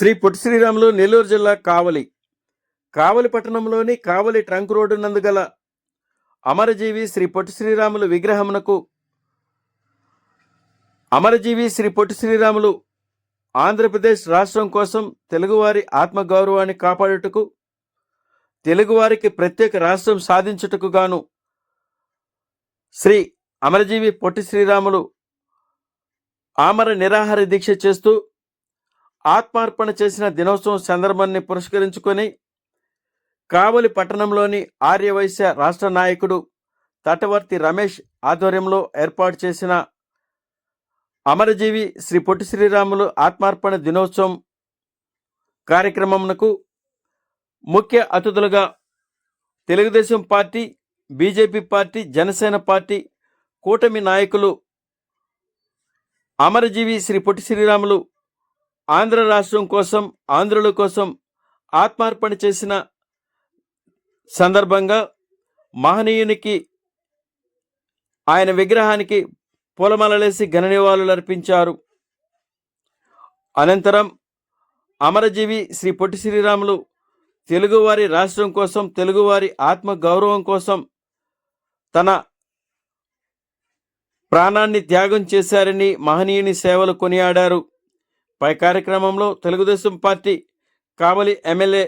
శ్రీ పొట్టి శ్రీరాములు నెల్లూరు జిల్లా కావలి. కావలి పట్టణంలోని కావలి trunk road నందు గల అమరజీవి శ్రీ పొట్టి శ్రీరాములు విగ్రహమునకు అమరజీవి శ్రీ పొట్టి శ్రీరాములు ఆంధ్రప్రదేశ్ రాష్ట్రం కోసం తెలుగువారి ఆత్మగౌరవాన్ని కాపాడుటకు తెలుగువారికి ప్రత్యేక రాష్ట్రం సాధించుటకు గాను శ్రీ అమరజీవి పొట్టి శ్రీరాములు ఆమర నిరాహార దీక్ష చేస్తూ ఆత్మార్పణ చేసిన దినోత్సవం సందర్భాన్ని పురస్కరించుకొని కావలి పట్టణంలోని ఆర్యవైశ్య రాష్ట్ర నాయకుడు తటవర్తి రమేష్ ఆధ్వర్యంలో ఏర్పాటు చేసిన అమరజీవి శ్రీ పొట్టి శ్రీరాములు ఆత్మార్పణ దినోత్సవం కార్యక్రమంకు ముఖ్య అతిథులుగా Telugu Desam party BJP party Janasena party కూటమి నాయకులు అమరజీవి శ్రీ పొట్టి శ్రీరాములు ఆంధ్ర రాష్ట్రం కోసం ఆంధ్రుల కోసం ఆత్మార్పణ చేసిన సందర్భంగా మహనీయునికి ఆయన విగ్రహానికి పూలమాలలేసి ఘన నివాళులు అర్పించారు. అనంతరం అమరజీవి శ్రీ పొట్టి శ్రీరాములు తెలుగువారి రాష్ట్రం కోసం తెలుగువారి ఆత్మ గౌరవం కోసం తన ప్రాణాన్ని త్యాగం చేశారని మహనీయుని సేవలు కొనియాడారు. పై కార్యక్రమంలో Telugu Desam party Kavali MLA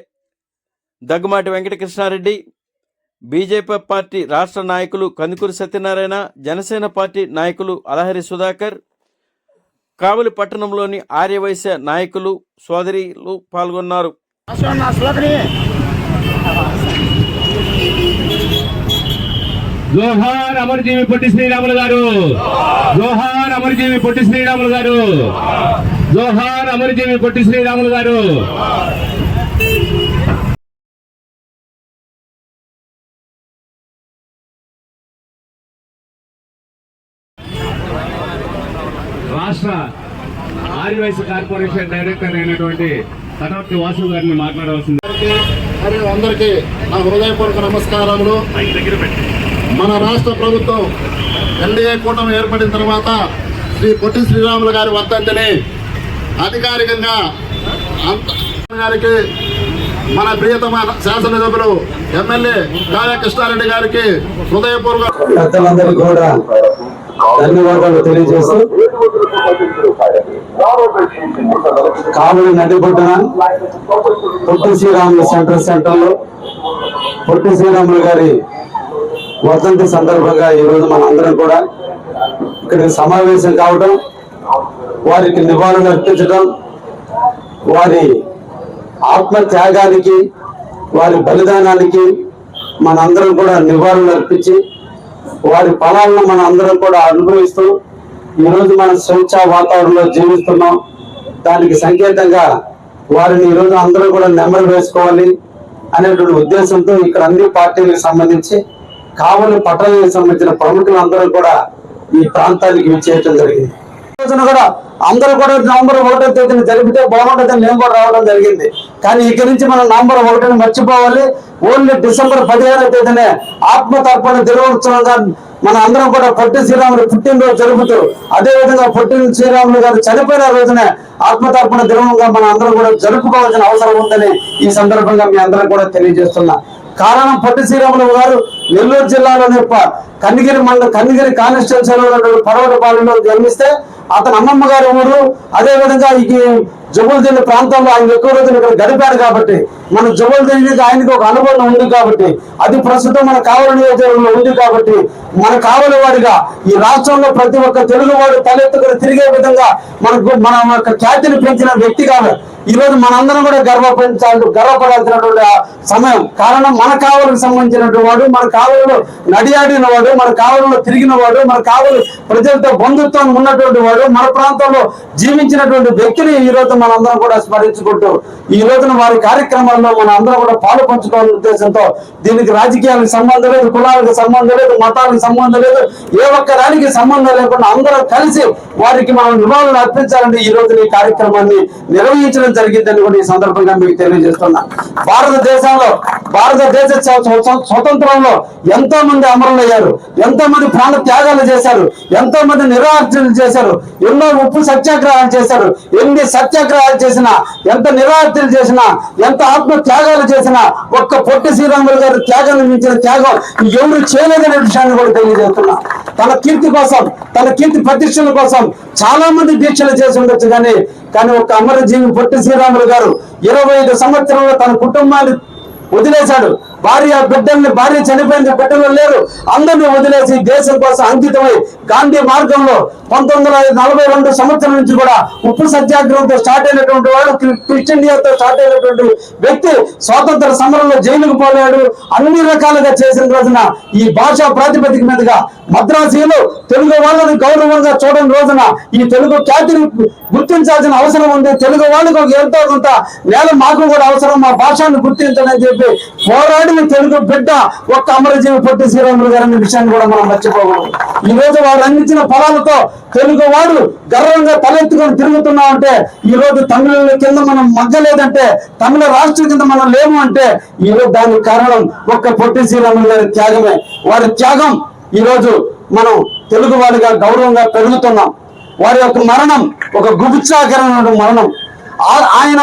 Daggumati Venkatakrishna Reddy BJP party రాష్ట్ర నాయకులు కందుకూరి సత్యనారాయణ జనసేన పార్టీ నాయకులు అలహరి సుధాకర్ కావలి పట్టణంలోని ఆర్యవైశ్య నాయకులు సోదరిలు పాల్గొన్నారు. జోహార్ అమరజీవి పొట్టి శ్రీరాములు గారు. జోహార్ అమరజీవి పొట్టి శ్రీరాములు గారు. జోహార్ అమరజీవి పొట్టి శ్రీరాములు గారు. రాష్ట్ర ఆర్యవైస్ కార్పొరేషన్ డైరెక్టర్ అయినటువంటి కటవర్తి వాసు గారిని మాట్లాడవలసింది. మరియు అందరికీ నా హృదయపూర్వక నమస్కారములు. మన రాష్ట్ర ప్రభుత్వం ఎన్డీఏ కూటమి ఏర్పడిన తర్వాత శ్రీ పొట్టి శ్రీరాములు గారి వర్ధంతిని అధికారికంగా అంత గారికి మన ప్రియతమ శాసనసభ్యులు ఎమ్మెల్యే కావ్య కృష్ణారెడ్డి గారికి హృదయపూర్వక పెద్దలందరికీ కూడా ధన్యవాదాలు తెలియజేస్తూ కావలి నడిబొడ్డున పొట్టి శ్రీరాములు సెంటర్ సెంటర్లో పొట్టి శ్రీరాములు గారి వర్ధంతి సందర్భంగా ఈ రోజు మనందరం కూడా ఇక్కడికి సమావేశం కావడం వారికి నివారణ అర్పించడం వారి ఆత్మ త్యాగానికి వారి బలిదానానికి మనందరం కూడా నివారణ అర్పించి వారి ఫలాలను మన అందరం కూడా అనుభవిస్తూ ఈ రోజు మనం స్వేచ్ఛ వాతావరణంలో జీవిస్తున్నాం. దానికి సంకేతంగా వారిని ఈ రోజు అందరూ కూడా నెమరు వేసుకోవాలి అనేటువంటి ఉద్దేశంతో ఇక్కడ అన్ని పార్టీలకు సంబంధించి కావలి పట్టణానికి సంబంధించిన ప్రముఖులందరూ కూడా ఈ ప్రాంతానికి విచ్చేయటం జరిగింది. రోజున కూడా అందరూ కూడా నవంబర్ ఒకటో తేదీని జరిపితే బాగుంటుందని నేను కూడా రావడం జరిగింది. కానీ ఇక్కడి నుంచి మనం నవంబర్ ఒకటిని మర్చిపోవాలి. ఓన్లీ డిసెంబర్ పదిహేనో తేదీనే ఆత్మ తర్పణ దినోత్సవంగా మన అందరం కూడా పొట్టి శ్రీరాములు పుట్టినరోజు జరుపుతూ అదే విధంగా పొట్టి శ్రీరాములు గారు చనిపోయిన రోజునే ఆత్మ తర్పణ దినంగా మన అందరం కూడా జరుపుకోవాల్సిన అవసరం ఉందని ఈ సందర్భంగా మీ అందరం కూడా తెలియజేస్తున్నా. కారణం పొట్టి శ్రీరాములు గారు నెల్లూరు జిల్లాలోని ప- కన్నిగిరి మండల కన్నిగిరి కాన్స్టిట్యున్సీలో పర్వతపాలెంలో జన్మిస్తే అతని అమ్మమ్మ గారి ఊరు అదే విధంగా ఈ జబుల్దిల్లి ప్రాంతంలో ఆయన ఎక్కువ రోజులు ఇక్కడ గడిపాడు కాబట్టి మన జబుల్దిల్లికి ఆయనకి ఒక అనుబంధం ఉంది కాబట్టి అది ప్రస్తుతం మన కావలి నియోజకవర్గంలో ఉంది కాబట్టి మన కావలి వాడిగా ఈ రాష్ట్రంలో ప్రతి ఒక్క తెలుగు వాడు తలెత్తుకుని తిరిగే విధంగా మనకు మన యొక్క ఖ్యాతిని పెంచిన వ్యక్తి కాబట్టి ఈ రోజు మనందరం కూడా గర్వపడాల్సి గర్వపడాల్సినటువంటి సమయం. కారణం మన కావలికి సంబంధించినటువంటి వాడు మన కావలలో నడియాడిన వాడు మన కావలలో తిరిగిన వాడు మన కావలి ప్రజలతో బంధుత్వం ఉన్నటువంటి వాడు మన ప్రాంతంలో జీవించినటువంటి వ్యక్తిని ఈ రోజు మనందరం కూడా స్మరించుకుంటూ ఈ రోజున వారి కార్యక్రమాల్లో మన అందరం కూడా పాలు పంచుకోవాలనే ఉద్దేశంతో దీనికి రాజకీయాలకు సంబంధం లేదు కులాలకు సంబంధం లేదు మతాలకు సంబంధం లేదు ఏ ఒక్క దానికి సంబంధం లేకుండా అందరం కలిసి వారికి మనం నివాళులు అర్పించాలని ఈ రోజు ఈ కార్యక్రమాన్ని నిర్వహించడం జరిగిందని కూడా ఈ సందర్భంగా మీకు తెలియజేస్తున్నా. భారతదేశంలో భారతదేశ స్వతంత్రంలో ఎంతో మంది అమరులయ్యారు ఎంతో మంది ప్రాణ త్యాగాలు చేశారు ఎంతో మంది నిరార్జనలు చేశారు ఎన్నో ఉప్పు సత్యాగ్రహాలు చేశారు ఎన్ని సత్యాగ్రహాలు చేసినా ఎంత నిరార్జనలు చేసినా ఎంత ఆత్మ త్యాగాలు చేసినా ఒక్క పొట్టి శ్రీరాములు గారి త్యాగాన్ని మించిన త్యాగం ఎవరు చేయలేదనే విషయాన్ని కూడా తెలియజేస్తున్నా. తన కీర్తి కోసం తన కీర్తి ప్రతిష్టల కోసం చాలా మంది దీక్షలు చేసి ఉండొచ్చు కానీ కానీ ఒక అమరజీవి పొట్టి శ్రీరాములు గారు ఇరవై ఐదు సంవత్సరంలో తన కుటుంబాన్ని వదిలేశాడు. భార్య బిడ్డల్ని భార్య చనిపోయింది బిడ్డలు లేరు. అందరినీ వదిలేసి దేశం కోసం అంకితమై గాంధీ మార్గంలో పంతొమ్మిది నలభై సంవత్సరం నుంచి కూడా ఉప్పు సత్యాగ్రహంతో స్టార్ట్ అయినటువంటి వాడు క్రి- స్టార్ట్ అయినటువంటి వ్యక్తి స్వాతంత్ర సమరంలో జైలుకు పోలేడు అన్ని రకాలుగా చేసిన రోజున ఈ భాషా ప్రాతిపదిక మీదుగా మద్రాసీలు తెలుగు వాళ్ళని గౌరవంగా చూడని రోజున ఈ తెలుగు ఖ్యాతిని గుర్తించాల్సిన అవసరం ఉంది. తెలుగు వాళ్ళకు ఎంతో కొంత నేల మాకు కూడా అవసరం. మా భాషను గుర్తించడం చెప్పి పోరాడిన తెలుగు బిడ్డ ఒక్క అమరజీవి పొట్టి శ్రీరాములు గారు అనే విషయాన్ని కూడా మనం మర్చిపోకూడదు. ఈ రోజు వారు అందించిన ఫలాలతో తెలుగు వాడు గర్వంగా తలెత్తుకొని తిరుగుతున్నాం అంటే ఈ రోజు తమిళ కింద మనం మగ్గలేదంటే తమిళ రాష్ట్రం కింద మనం లేము అంటే ఈ రోజు దానికి కారణం ఒక్క పొట్టి శ్రీరాములు గారి త్యాగమే. వారి త్యాగం ఈ రోజు మనం తెలుగు వాడిగా గౌరవంగా పెరుగుతున్నాం. వారి యొక్క మరణం ఒక గుబుత్సాకరమైన మరణం. ఆయన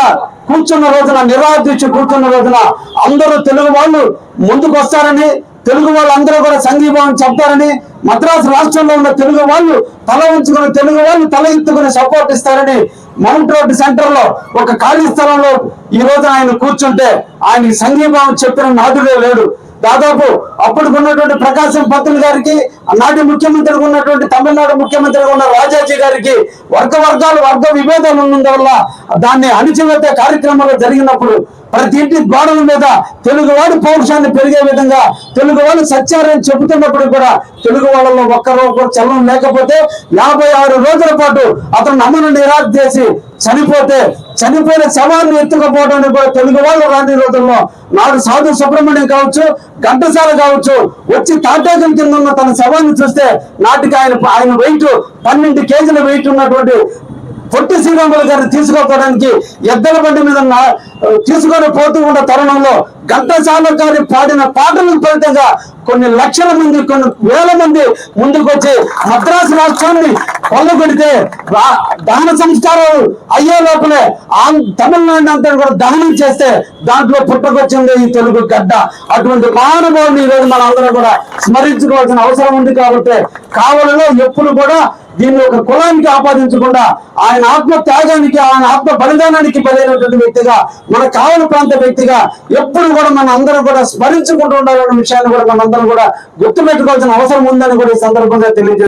కూర్చున్న రోజున నిరాదీక్ష కూర్చున్న రోజున అందరూ తెలుగు వాళ్ళు ముందుకు వస్తారని తెలుగు వాళ్ళు అందరూ కూడా సంఘీభావం చెప్తారని మద్రాసు రాష్ట్రంలో ఉన్న తెలుగు వాళ్ళు తల ఉంచుకుని తెలుగు వాళ్ళు తల ఎత్తుకుని సపోర్ట్ ఇస్తారని మౌంట్ రోడ్ సెంటర్లో ఒక ఖాళీ స్థలంలో ఈ రోజు ఆయన కూర్చుంటే ఆయన సంఘీభావం చెప్పిన నాదుడే లేడు. దాదాపు అప్పుడు ఉన్నటువంటి ప్రకాశం పంతులు గారికి నాటి ముఖ్యమంత్రిగా ఉన్నటువంటి తమిళనాడు ముఖ్యమంత్రిగా ఉన్న రాజాజీ గారికి వర్గ వర్గాలు వర్గ విభేదాలు ఉన్నందువల్ల దాన్ని అణిచివేత కార్యక్రమాలు జరిగినప్పుడు ప్రతి ఇంటి గోడల మీద తెలుగువాడి పౌరుషాన్ని పెరిగే విధంగా తెలుగువాడు సత్యారని చెబుతున్నప్పుడు కూడా తెలుగు వాళ్ళలో ఒక్కరో చలనం లేకపోతే యాభై ఆరు రోజుల పాటు అతను నమ్మను నిరాశ చేసి చనిపోతే చనిపోయిన శవాన్ని ఎత్తుకపోవడానికి కూడా తెలుగు వాళ్ళు రాని రోజుల్లో నాడు సాధు సుబ్రహ్మణ్యం కావచ్చు ఘంటసాల కావచ్చు వచ్చి తాటాకం కింద ఉన్న తన శవాన్ని చూస్తే నాటికి ఆయన ఆయన వెయిట్ పన్నెండు కేజీల వెయిట్ ఉన్నటువంటి పొట్టి శ్రీరాములు గారిని తీసుకోపోవడానికి ఎద్దల బండి మీద తీసుకొని పోతూ ఉన్న తరుణంలో ఘంటసాల గారి పాడిన పాటల ఫలితంగా కొన్ని లక్షల మంది కొన్ని వేల మంది ముందుకొచ్చి మద్రాసు రాష్ట్రాన్ని కొల్లగొడితే దహన సంస్కారాలు అయ్యే లోపలే ఆ తమిళనాడు అంతా కూడా దహనం చేస్తే దాంట్లో పుట్టకొచ్చింది ఈ తెలుగు గడ్డ అటువంటి మహానుభావుని ఈరోజు రోజు మనం అందరం కూడా స్మరించుకోవాల్సిన అవసరం ఉంది కాబట్టి కావలలో ఎప్పుడు కూడా దీన్ని ఒక కులానికి ఆపాదించకుండా ఆయన ఆత్మ త్యాగానికి ఆయన ఆత్మ బలిదానానికి బలైనటువంటి వ్యక్తిగా మన కావలి ప్రాంత వ్యక్తిగా ఎప్పుడు కూడా మన అందరం కూడా స్మరించుకుంటూ ఉండాలన్న విషయాన్ని కూడా మనందరం కూడా గుర్తుపెట్టుకోవాల్సిన అవసరం ఉందని కూడా ఈ సందర్భంగా తెలియజేస్తాం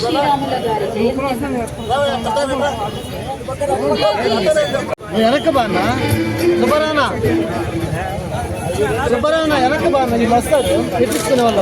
శ్రీరాముల గారి జయంతి. నువ్వు వెనక్కి బాన్నా సుబ్బరానా? సుబ్బరానా వెనక్కి బాన్నా వీళ్ళు వస్తారు తెప్పించుకునే వాళ్ళు.